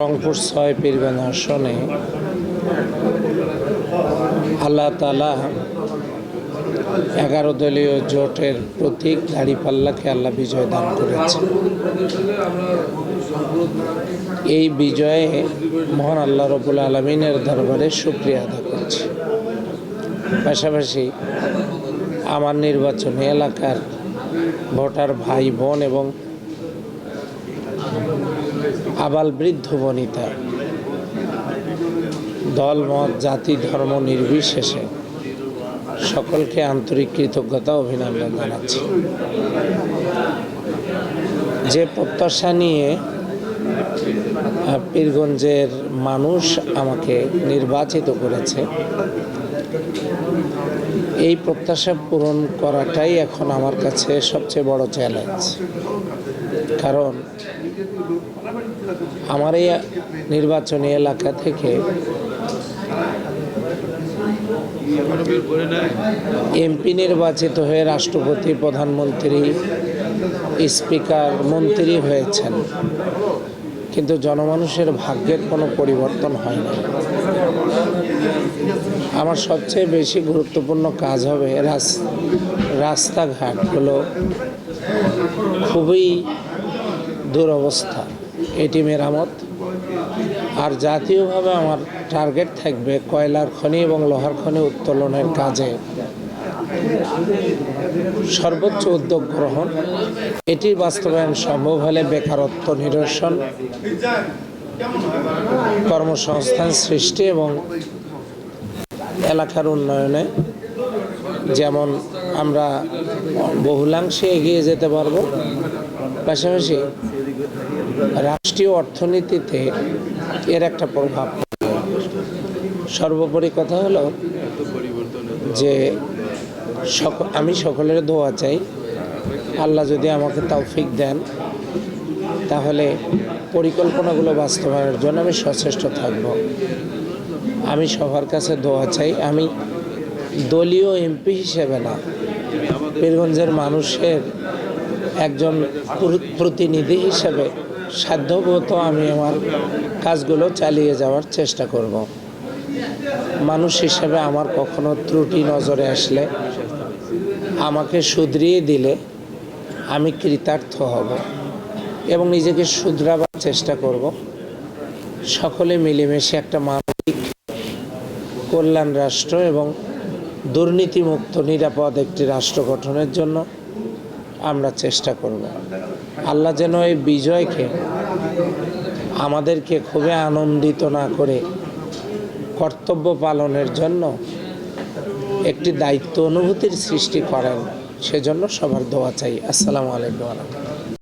রংপুর ছয় পীরগঞ্জ আসনে আল্লাহ তালা এগারো দলীয় জোটের প্রতীক দাড়িপাল্লাকে আল্লাহ বিজয় দান করেছে এই বিজয়ে মহান আল্লাহ রবুল আলমিনের দরবারে শুক্রিয়া আদা করছি। পাশাপাশি আমার নির্বাচনী এলাকার ভোটার ভাই, বোন এবং আবাল বৃদ্ধ বনিতা। দল, মত, জাতি, ধর্ম নির্বিশেষে সকলকে আন্তরিক কৃতজ্ঞতা, অভিনন্দন জানাচ্ছি। যে প্রত্যাশা নিয়ে পীরগঞ্জের মানুষ আমাকে নির্বাচিত করেছে, এই প্রত্যাশা পূরণ করাটাই এখন আমার কাছে সবচেয়ে বড় চ্যালেঞ্জ কারণ আমার এই নির্বাচনী এলাকা থেকে এমপি নির্বাচিত হয়ে রাষ্ট্রপতি, প্রধানমন্ত্রী, স্পিকার, মন্ত্রী হয়েছেন। কিন্তু জনমানুষের ভাগ্যের কোনো পরিবর্তন হয় না আমার সবচেয়ে বেশি গুরুত্বপূর্ণ কাজ হবে রাস- রাস্তাঘাটগুলো খুবই দুরবস্থা। এটি মেরামত আর জাতীয়ভাবে আমার টার্গেট থাকবে কয়লার খনি এবং লোহার খনি উত্তোলনের কাজে। সর্বোচ্চ উদ্যোগ গ্রহণ। এটি বাস্তবায়ন সম্ভব হলে বেকারত্ব নিরসন, কর্মসংস্থান সৃষ্টি এবং এলাকার উন্নয়নে। যেমন আমরা বহুলাংশে এগিয়ে যেতে পারব। পাশাপাশি রাষ্ট্রীয় অর্থনীতিতে এর একটা প্রভাব সর্বোপরি কথা হলো যে আমি সকলের দোয়া চাই। আল্লাহ যদি আমাকে তৌফিক দেন, তাহলে পরিকল্পনাগুলো বাস্তবায়নের জন্য আমি সচেষ্ট থাকব। আমি সবার কাছে দোয়া চাই। আমি দলীয় এমপি হিসেবে না, বীরগঞ্জের মানুষের একজন প্রতিনিধি হিসেবে সাধ্যমতো আমি আমার কাজগুলো চালিয়ে যাওয়ার চেষ্টা করব। মানুষ হিসেবে আমার কখনো ত্রুটি নজরে আসলে আমাকে শুধরিয়ে দিলে আমি কৃতার্থ হব এবং নিজেকে শুধরাবার চেষ্টা করব। সকলে মিলেমিশে একটা মানবিক কল্যাণ রাষ্ট্র এবং দুর্নীতিমুক্ত নিরাপদ একটি রাষ্ট্র গঠনের জন্য আমরা চেষ্টা করব। আল্লাহ যেন এই বিজয়কে আমাদেরকে খুবই আনন্দিত না করে কর্তব্য পালনের জন্য একটি দায়িত্ব অনুভূতির সৃষ্টি করেন, সেজন্য সবার দোয়া চাই। আসসালামু আলাইকুম